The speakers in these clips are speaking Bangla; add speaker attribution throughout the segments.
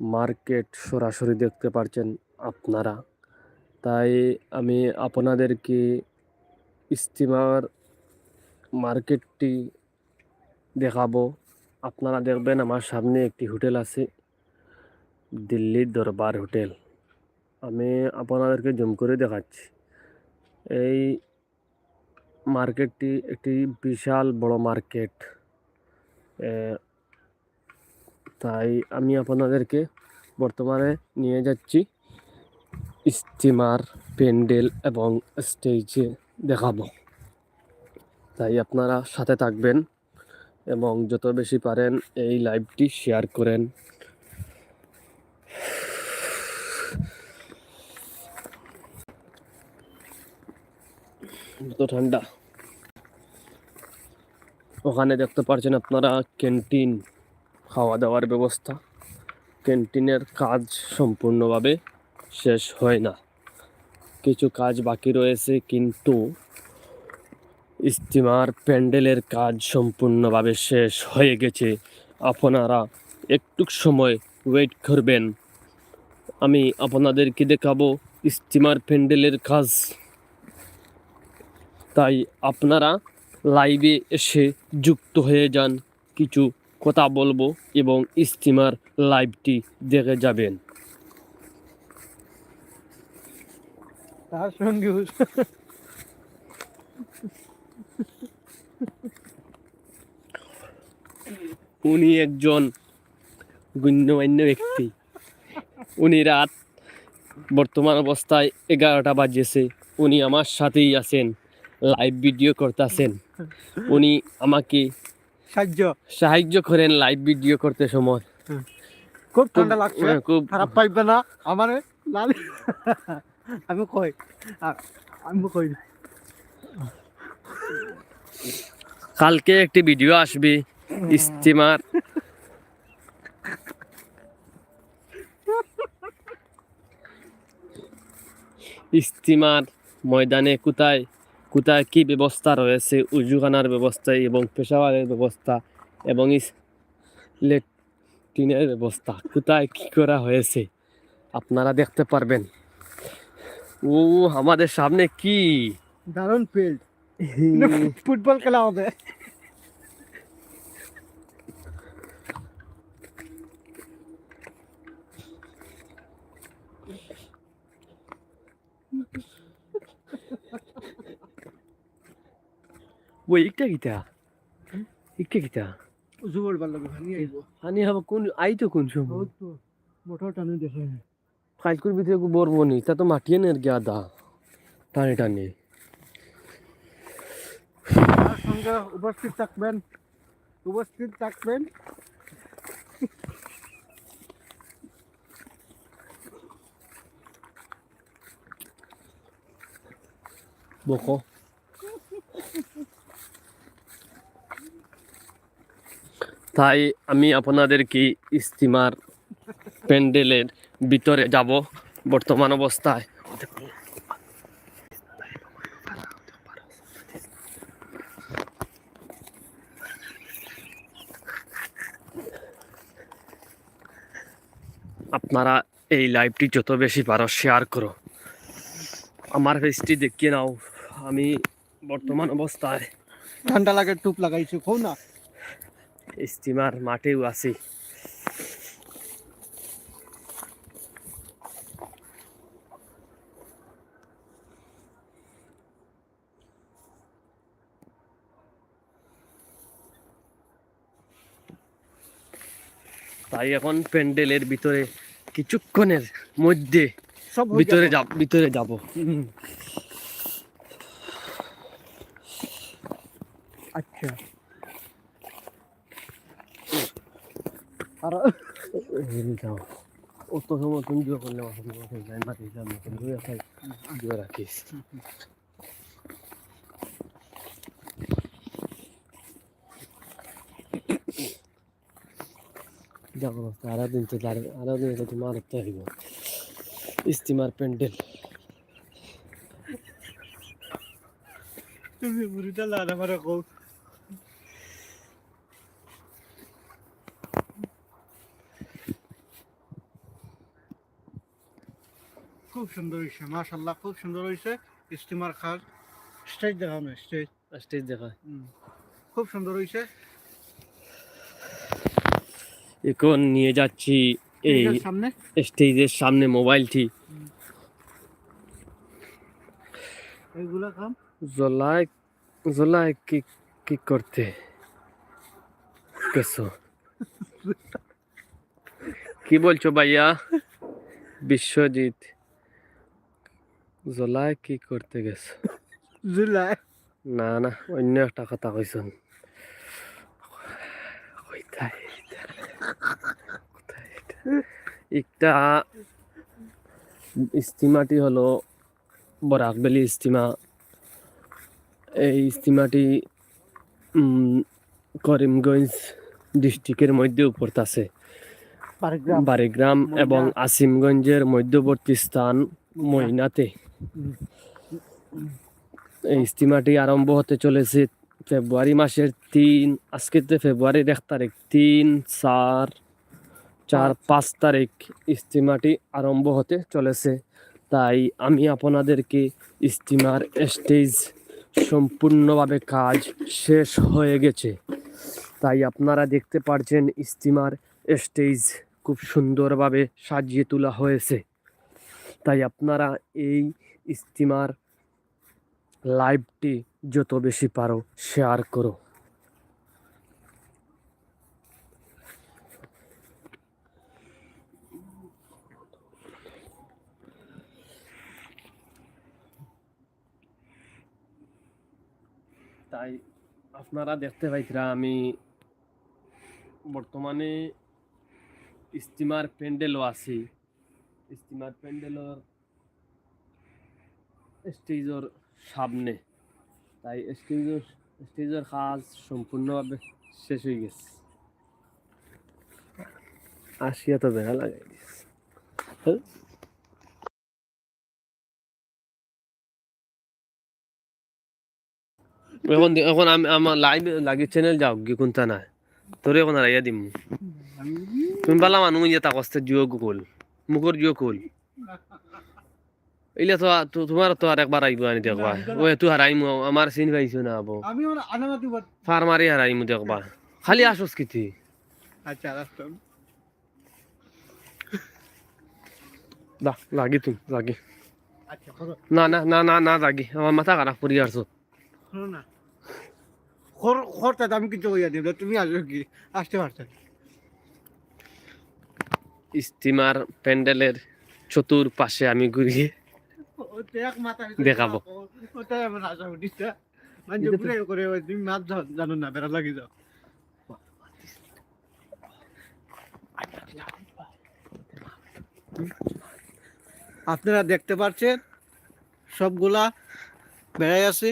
Speaker 1: মার্কেট সরাসরি দেখতে পারছেন আপনারা। তাই আমি আপনাদেরকে ইস্তিমার মার্কেটটি দেখাবো। আপনারা দেখবেন আমার সামনে একটি হোটেল আছে, দিল্লির দরবার হোটেল। আমি আপনাদেরকে জুম করে দেখাচ্ছি। এই মার্কেটটি একটি বিশাল বড় মার্কেট। তাই আমি আপনাদেরকে বর্তমানে নিয়ে যাচ্ছি স্টিমার প্যান্ডেল এবং স্টেজে দেখাবো। তাই আপনারা সাথে থাকবেন এবং যত বেশি পারেন এই লাইভটি শেয়ার করেন। তো ঠান্ডা। ওখানে দেখতে পারছেন আপনারা ক্যান্টিন। খাওয়া দাওয়ার ব্যবস্থা। ক্যান্টিনের কাজ সম্পূর্ণভাবে শেষ হয় না। কিছু কাজ বাকি রয়েছে, কিন্তু ইস্তিমার প্যান্ডেলের কাজ সম্পূর্ণভাবে শেষ হয়ে গেছে। আপনারা একটু সময় ওয়েট করবেন। আমি আপনাদেরকে দেখাবো ইস্তিমার প্যান্ডেলের কাজ। তাই আপনারা লাইভে এসে যুক্ত হয়ে যান। কিছু কথা বলব এবং ইস্তিমার লাইভটি দেখে যাবেন।
Speaker 2: তার সঙ্গে
Speaker 1: উনি একজন গণ্যমান্য ব্যক্তি। উনি রাত বর্তমান অবস্থায় এগারোটা বাজেছে। উনি আমার সাথেই আছেন লাইভ ভিডিও করতেছেন। উনি আমাকে
Speaker 2: সাহায্য।
Speaker 1: সাহায্য করেন লাইভ ভিডিও করতে সময়।
Speaker 2: খুব ঠান্ডা লাগছে
Speaker 1: হ্যাঁ, খুব।
Speaker 2: খারাপ পাইবে না আমার লাল আমি কই? আমি কই
Speaker 1: কালকে একটি ভিডিও আসবে ইস্তিমার ইস্তিমার ময়দানে কোথায়? কোথায় কি ব্যবস্থা রয়েছে উজুখানার ব্যবস্থা এবং পেশাওয়ারের ব্যবস্থা এবং লেট্রিনের ব্যবস্থা কোথায় কি করা হয়েছে? আপনারা দেখতে পারবেন। ও আমাদের সামনে কি?
Speaker 2: দারুণ ফিল্ড ফুটবল খেলা হবে।
Speaker 1: ওই ইকটা কিতা ইকটা কিতা
Speaker 2: জুবল ভালো লাগে ভানি আইব।
Speaker 1: হানি হাবা কোন আই তো কোন সময়?
Speaker 2: বহুত মোটর টানে দেখে
Speaker 1: কালকুর ভিতরে বরবো নি তা তো মাটিয়ে নের গিয়া দা টানে টানে।
Speaker 2: সঙ্গে উপস্থিত থাকবেন উপস্থিত থাকবেন।
Speaker 1: বকো। তাই আমি আপনাদেরকে ইস্তিমার প্যান্ডেলের ভিতরে যাব? বর্তমান অবস্থায়। আপনারা এই লাইভটি যত বেশি পারো শেয়ার করো। আমার ফেসটি দেখিয়ে নাও। আমি বর্তমান অবস্থায়
Speaker 2: ঠান্ডা লাগে, টুপ লাগাইছো কও না।
Speaker 1: স্টিমার মাঠেও আছি। তাই এখন প্যান্ডেলের ভিতরে কিছুক্ষণের মধ্যে
Speaker 2: সব
Speaker 1: ভিতরে
Speaker 2: যাব
Speaker 1: ভিতরে যাব।
Speaker 2: আচ্ছা। আর
Speaker 1: যাও। অত সময় তুমি দিও করলে আমার না দিলাম না কিন্তু এখন দিও রাখিস যাব আরও দিন তো আরও দিন তো তোমার হইব ইস্তিমার প্যান্ডেল
Speaker 2: তুমি বুড়িটা লাড়া মারা কও খুব সুন্দর হয়েছে মাশাল্লাহ খুব সুন্দর হয়েছে স্টিমার খাল স্টেজ দেখানো স্টেজ।
Speaker 1: স্টেজ দেখা
Speaker 2: খুব সুন্দর হয়েছে
Speaker 1: এখন নিয়ে যাচ্ছি এই
Speaker 2: সামনে?
Speaker 1: স্টেজের সামনে মোবাইলটি
Speaker 2: এইগুলা কাম?
Speaker 1: জলায় জলায় কি কি করতে? গেছো কি বলছো ভাইয়া? বিশ্বজিৎ। জলায় কি করতে গেছো?
Speaker 2: জুলাই?
Speaker 1: না না অন্য একটা কথা কইছন। একটা ইস্তিমাটি হলো বরাকবেলি ইস্তিমা এই ইস্তিমাটি করিমগঞ্জ ডিস্ট্রিক্টের মধ্যে পড়তাছে
Speaker 2: পারগ্রাম
Speaker 1: বারিগ্রাম এবং আসিমগঞ্জের মধ্যবর্তী স্থান ময়নাতে। ইস্তিমাটি আরম্ভ হতে চলেছে ফেব্রুয়ারি মাসের তিন আজকে তো ফেব্রুয়ারির এক তারিখ তিন চার চার পাঁচ। তারিখ ইস্তিমাটি আরম্ভ হতে চলেছে। তাই আমি আপনাদেরকে ইস্তিমার স্টেজ সম্পূর্ণভাবে কাজ শেষ হয়ে গেছে। তাই আপনারা দেখতে পারছেন ইস্তিমার স্টেজ খুব সুন্দরভাবে সাজিয়ে তোলা হয়েছে। তাই আপনারা এই ইস্তিমার লাইভটি যত বেশি পারো শেয়ার করো। তাই আপনারা দেখতে পাইতরা, আমি বর্তমানে ইস্তিমার প্যান্ডেলও আছি। ইস্তিমার প্যান্ডেলর স্টেজের সামনে। তাই স্টেজের স্টেজের কাজ সম্পূর্ণভাবে শেষ হয়ে গেছে। আসিয়া তো বেড়া লাগাই দিয়েছে হ্যাঁ? এখন এখন আমি আমার লাইভ লাগি চ্যানেল যাও কি কোনটা না তোরে এখন রাইয়া দিম। তুমি পালা মানুহ ইয়ে তা কষ্টে জিও গুগল মুখর জিও কুল ইলে তো আ- তো- তোমার তো আর একবার আইব আনি দেখবা। ও তুই হারাইমু আমার চিন পাইছো না আবো।
Speaker 2: আমি ওর
Speaker 1: ফার্মারি হারাইমু দেখবা। খালি আসস কিতি
Speaker 2: আচ্ছা রাস্তাম
Speaker 1: দা লাগি তুমি লাগি।
Speaker 2: আচ্ছা
Speaker 1: না না না না না লাগি। আমার মাথা খারাপ করি আসছো
Speaker 2: না। খর খরটা আমি কিছু কইয়া তুমি আসো কি? আসতে পারছ
Speaker 1: স্টিমার প্যান্ডেলের চতুর পাশে আমি ঘুরিয়ে দেখাবো।
Speaker 2: ওটাই আমার আশা উঠিছে মানে পুরে করে তুমি মাছ জানো না বেড়া লাগি যাও। আপনারা দেখতে পাচ্ছেন সবগুলা বেড়াই আছে।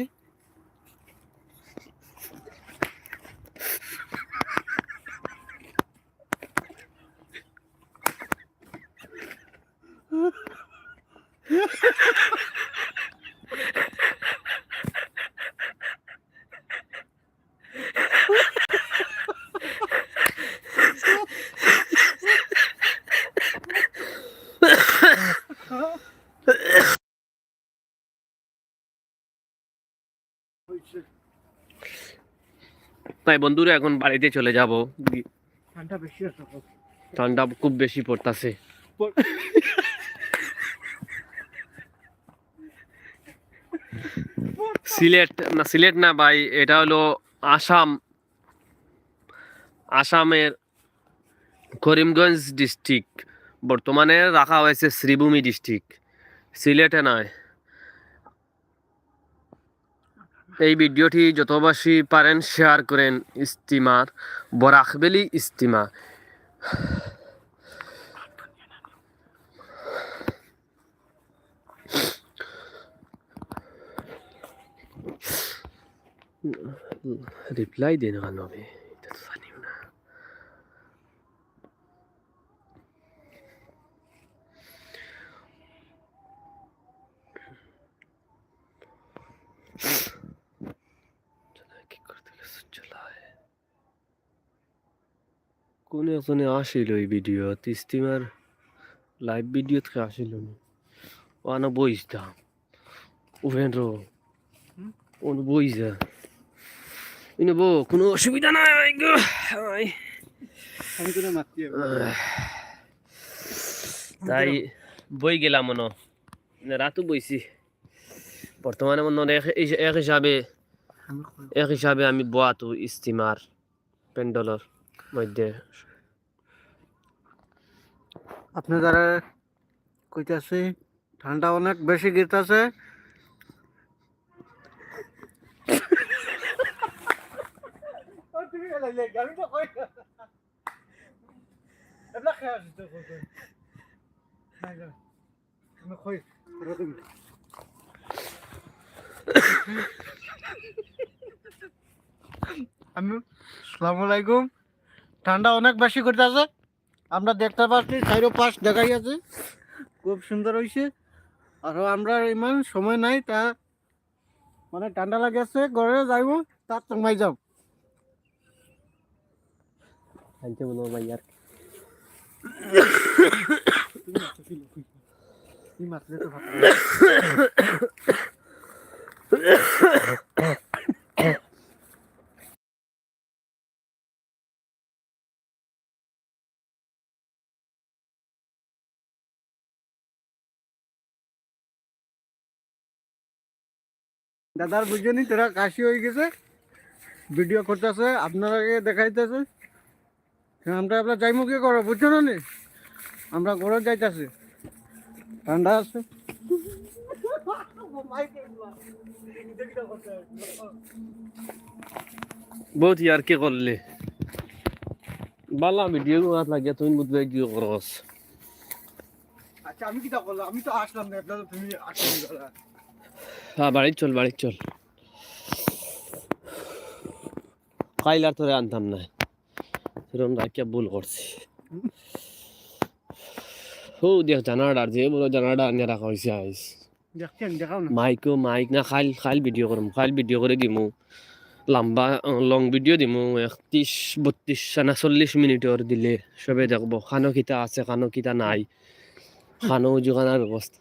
Speaker 1: তাই বন্ধুরা এখন বাড়িতে চলে যাব।
Speaker 2: ঠান্ডা বেশি আছে
Speaker 1: ঠান্ডা খুব বেশি পড়তাছে। সিলেট, না সিলেট না ভাই, এটা হলো আসাম, আসামের করিমগঞ্জ ডিস্ট্রিক্ট বর্তমানে রাখা হয়েছে শ্রীভূমি ডিস্ট্রিক্ট সিলেটে নয়। এই ভিডিওটি যতবাসী পারেন শেয়ার করেন, ইস্তিমার বরাকবেলি ইস্তিমা রিপ্লাই দেন কেন আমি এটা তো জানিও না। কোনে কোনে আসিল এই ভিডিও ইস্তিমার লাইভ ভিডিও থেকে আসিল না। ওখানে বইতাম উপেন্দ্র
Speaker 2: হুম?
Speaker 1: ওখানে কোনো অসুবিধা নাই তাই বই গেলাম মনে। রাতও বইছি। বর্তমানে মনে এক- হিসাবে, এক হিসাবে আমি বোয়াতো ইস্তিমার পেন্ডলর মধ্যে।
Speaker 2: আপনি যারা কইতাছে ঠান্ডা অনেক বেশি গেতাছে আমি আসসালামু আলাইকুম। ঠান্ডা অনেক বেশি করতেছে। আমরা দেখতে পাচ্ছি চাইরো পাশ দেখাই আছে। খুব সুন্দর হয়েছে আরও আমরা ইমান সময় নাই, তা মানে ঠান্ডা লাগে আছে ঘরে যাইব, তার তোমায় যাও।
Speaker 1: আনতে মনে হয় ইয়ার
Speaker 2: দাদার বুঝছেনি তোরা কাশি হয়ে গেছে। ভিডিও করতেছে আপনারাকে দেখাইতেছে। আমরা আপনার যাইমু কি করো? বুঝছ না? আমরা ঘরে যাইতেছি। ঠান্ডা আছে।
Speaker 1: বহুত ইয়ার কে করলে বালা ভিডিও করাত লাগে তুমি বুঝবে কি করস
Speaker 2: আচ্ছা আমি কি করলাম আমি তো আসলাম না আপনার তুমি আসলাম
Speaker 1: হ্যাঁ বাড়ি চল বাড়ি চল। কাইল আর তোরে আনতাম না সেরকম রাখিয়া ভুল করছি। ও দেখ জানাডা যে বলো জানাডা আনিয়ে রাখা হয়েছে আইস। মাইকও মাইক না খাইল খাইল ভিডিও করম খাইল ভিডিও করে দিমু। লম্বা লং ভিডিও দিমু একত্রিশ বত্রিশ না চল্লিশ মিনিটর দিলে। সবে দেখব খানো কিতা আছে খানো কিতা নাই। খানো যোগানোর ব্যবস্থা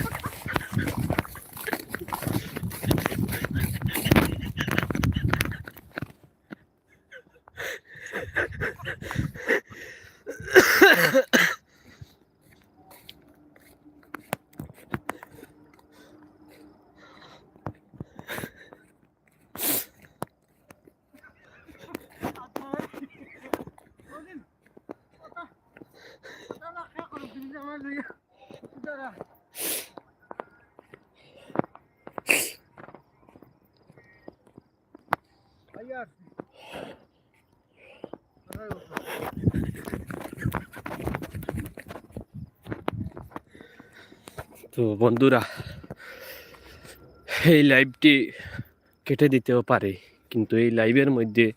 Speaker 1: তো বন্ধুরা, এই লাইভটি কেটে দিতেও পারে, কিন্তু এই লাইভের মধ্যে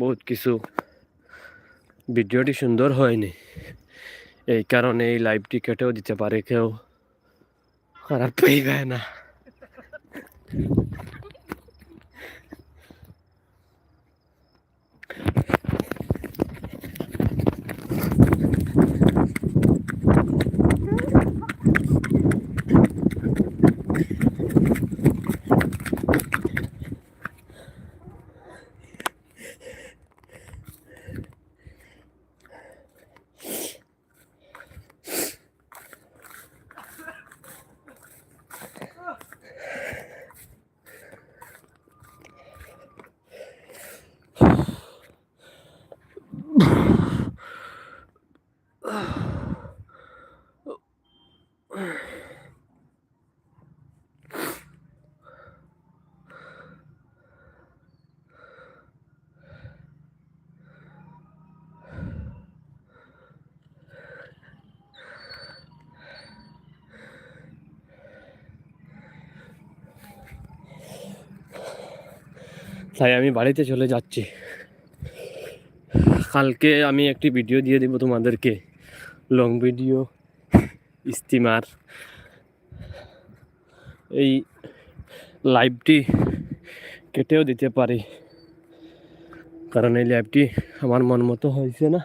Speaker 1: বহুত কিছু ভিডিওটি সুন্দর হয়নি। এই কারণে এই লাইভটি কেটেও দিতে পারে কেউ। খারাপ পেয়ে যায় না। তাই আমি বাড়িতে চলে যাচ্ছি। কালকে আমি একটি ভিডিও দিয়ে দেবো তোমাদেরকে। লং ভিডিও স্টিমার এই লাইভটি কেটেও দিতে পারি। কারণ এই লাইভটি আমার মন মতো হয়েছে না।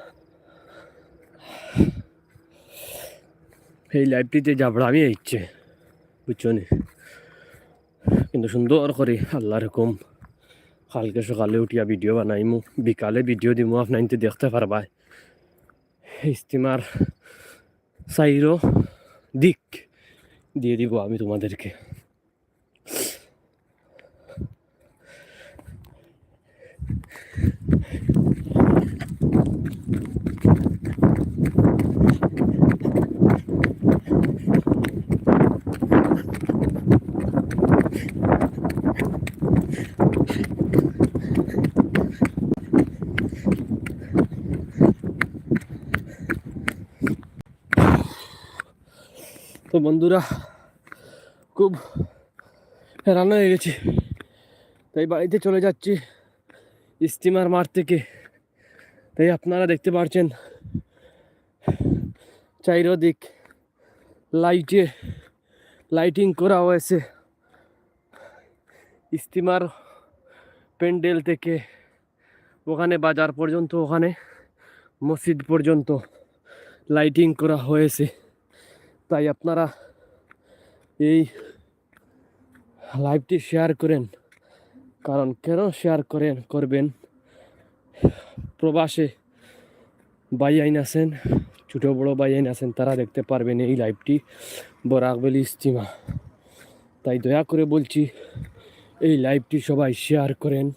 Speaker 1: এই লাইভটিতে যাবড়ামি ইচ্ছে বুঝছ কিন্তু সুন্দর করে, আল্লাহর হুকুম। কালকে সকালে উঠিয়া ভিডিও বানাইমু। বিকালে ভিডিও দিমু আপনাইতে দেখতে পারবাই। ইস্তিমার সাইরো দিক দিয়ে দিব আমি তোমাদেরকে। তো বন্ধুরা, খুব হেরানো হয়ে গেছি। তাই বাড়িতে চলে যাচ্ছি স্টিমার মার থেকে। তাই আপনারা দেখতে পাচ্ছেন চাইরদিক লাইটে লাইটিং করা হয়েছে স্টিমার প্যান্ডেল থেকে, ওখানে বাজার পর্যন্ত, ওখানে মসজিদ পর্যন্ত লাইটিং করা হয়েছে। তাই আপনারা এই লাইভটি শেয়ার করেন। কারণ কেন শেয়ার করেন, করবেন? প্রবাসে ভাই আইন আছেন, ছোটো বড়ো বাই আইন আছেন, তারা দেখতে পারবেন এই লাইভটি। বরাকবেলি ইস্তিমা তাই দয়া করে বলছি, এই লাইভটি সবাই শেয়ার করেন।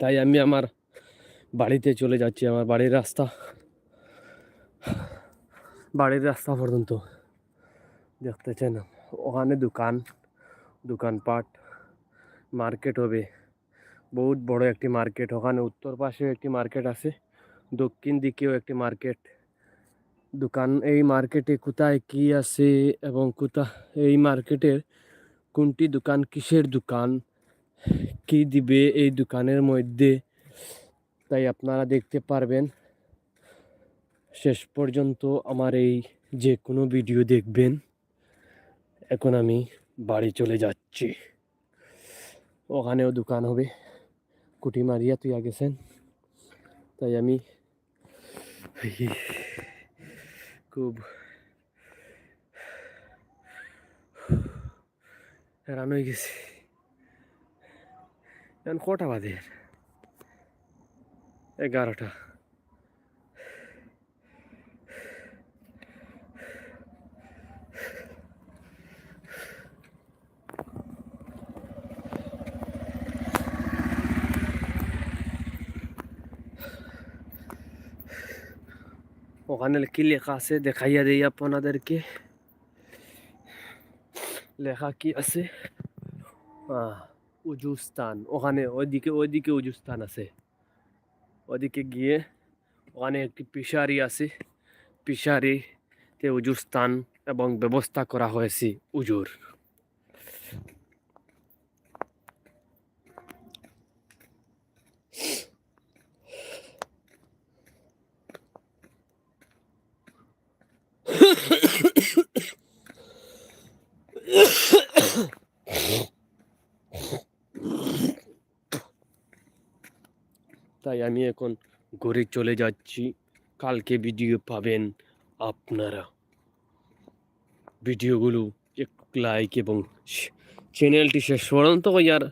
Speaker 1: তাই আমি আমার বাড়িতে চলে যাচ্ছি, আমার বাড়ির রাস্তা। বাড়ির রাস্তা পর্যন্ত দেখতে দেখতেছেন ওখানে দোকান, দোকানপাট, মার্কেট হবে। বহুত বড় একটি মার্কেট। ওখানে উত্তর পাশেও একটি মার্কেট আছে, দক্ষিণ দিকেও একটি মার্কেট। দোকান, এই মার্কেটে কোথায় কি আছে এবং কোথা, এই মার্কেটের কোনটি দোকান, কিসের দোকান? কি দিবে এই দোকানের মধ্যে? তাই আপনারা দেখতে পারবেন। শেষ পর্যন্ত আমার এই যে কোনো ভিডিও দেখবেন। এখন আমি বাড়ি চলে যাচ্ছি। ওখানেও দোকান হবে। কুটি মারিয়া, তুই গেছেন তাই আমি খুব হয়ে গেছি। এখন কটা বাজে এগারোটা ওখানে কি লেখা আছে দেখাইয়া দিই আপনাদেরকে লেখা কি আছে আহ উজু স্থান ওখানে ওইদিকে ওইদিকে উজু স্থান আছে। ওদিকে গিয়ে ওখানে একটি পিসারি আছে। পিসারিতে উজু স্থান এবং ব্যবস্থা করা হয়েছে উজুর। তাই আমি এখন ঘরে চলে যাচ্ছি। কালকে ভিডিও পাবেন আপনারা। ভিডিওগুলো এক লাইক এবং চ্যানেলটি শেষ পর্যন্ত আর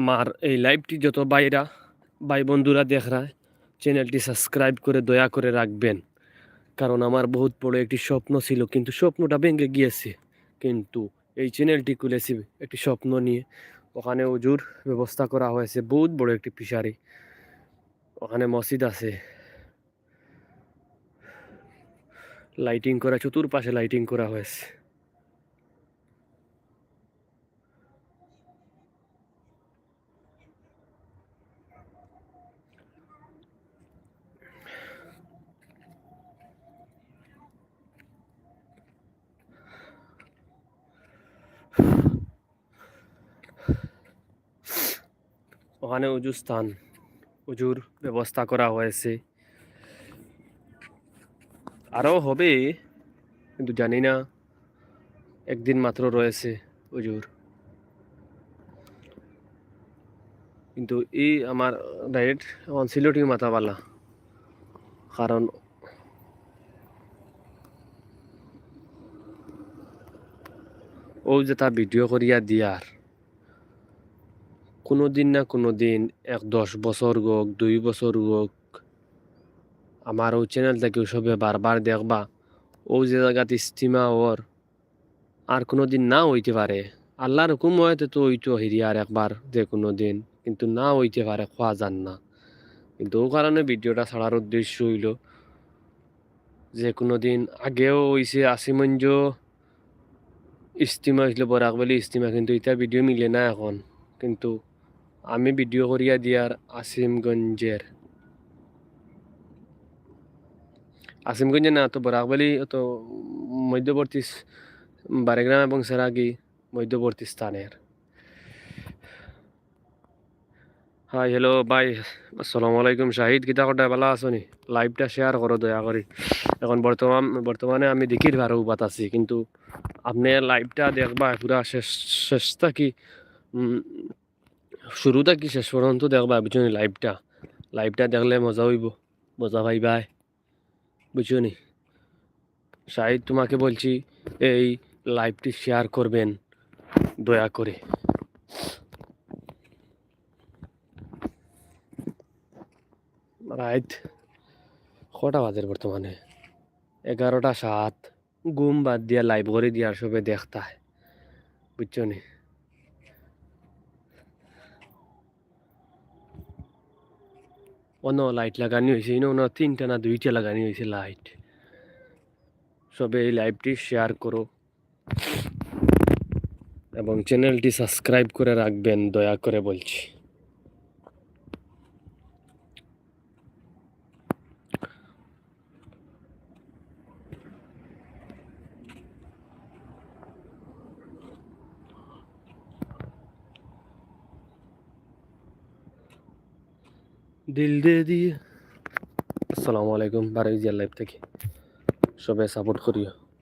Speaker 1: আমার এই লাইভটি যত বাইরা ভাই বন্ধুরা দেখরা চ্যানেলটি সাবস্ক্রাইব করে দয়া করে রাখবেন। কারণ আমার বহুত বড় একটি স্বপ্ন ছিল, কিন্তু স্বপ্নটা ভেঙে গিয়েছে। কিন্তু এই চ্যানেলটি খুলেছি একটি স্বপ্ন নিয়ে। ওখানে উজুর ব্যবস্থা করা হয়েছে, বহুত বড় একটি ফিশারি ওখানে মসজিদ আছে। লাইটিং করা চতুর্পাশে লাইটিং করা হয়েছে। ওখানে উজু স্থান। উজুর ব্যবস্থা করা হয়েছে। আরও হবে, কিন্তু জানি না, একদিন মাত্র রয়েছে উজুর কিন্তু এই আমার ডাইরেক্ট এখন সিলেটি মাথাবালা কারণ ও যেটা ভিডিও করিয়া দিয়ার। কোনো দিন না কোনো দিন এক দশ বছর হোক দুই বছর হোক আমার ও চ্যানেল থেকে সবে বারবার দেখবা, ও যে জায়গাতে ইস্তিমা ওর আর কোনো দিন না হইতে পারে। আল্লাহর হুকুম হয়তো তো ওইটো হিরিয়ার একবার যে কোনো দিন কিন্তু না হইতে পারে, খোয়া যান না। কিন্তু ও কারণে ভিডিওটা ছাড়ার উদ্দেশ্য হইল যে কোনো দিন আগেও হইছে আসিমঞ্জ ইস্তিমা হয়েছিল বরাক বলি ইস্তিমা কিন্তু এটা ভিডিও মিলে না এখন। কিন্তু আমি ভিডিও করিয়া দিয়ার আসিমগঞ্জের আসিমগঞ্জে না তো বরাকবালি তো মধ্যবর্তী বারেগ্রাম এবং সেরাগি মধ্যবর্তী স্থানের হাই হ্যালো বাই আসসালামু আলাইকুম শাহিদ কিতা কটা ভালো আছো নি লাইভটা শেয়ার করো দয়া করি এখন বর্তমান বর্তমানে আমি দেখির ভালো উপাত আছি কিন্তু আপনি লাইভটা দেখবা পুরা শেষ শেষ থাকি উম, শুরু থাকি শেষ পর্যন্ত দেখবা বুঝছ নি লাইভটা লাইভটা দেখলে মজা হইব। মজা পাইবাই। বুঝছ নি শাহিদ তোমাকে বলছি, এই লাইভটি শেয়ার করবেন। দয়া করে। রাইট কটা বাজের বর্তমানে এগারোটা সাত। ঘুম বাদ দিয়া লাইভ করে দিয়ার সবে দেখতা বুঝছ নি অন্য লাইট লাগানি হয়েছে অন্য তিনটা না দুইটা লাগানি হয়েছে লাইট সবে এই লাইভটি শেয়ার করো। এবং চ্যানেলটি সাবস্ক্রাইব করে রাখবেন, দয়া করে বলছি। দিল দে দিয়ে। আসসালামু আলাইকুম বারাইজিয়ার জিয়ার লাইভ থেকে। সবাই সাপোর্ট করিও।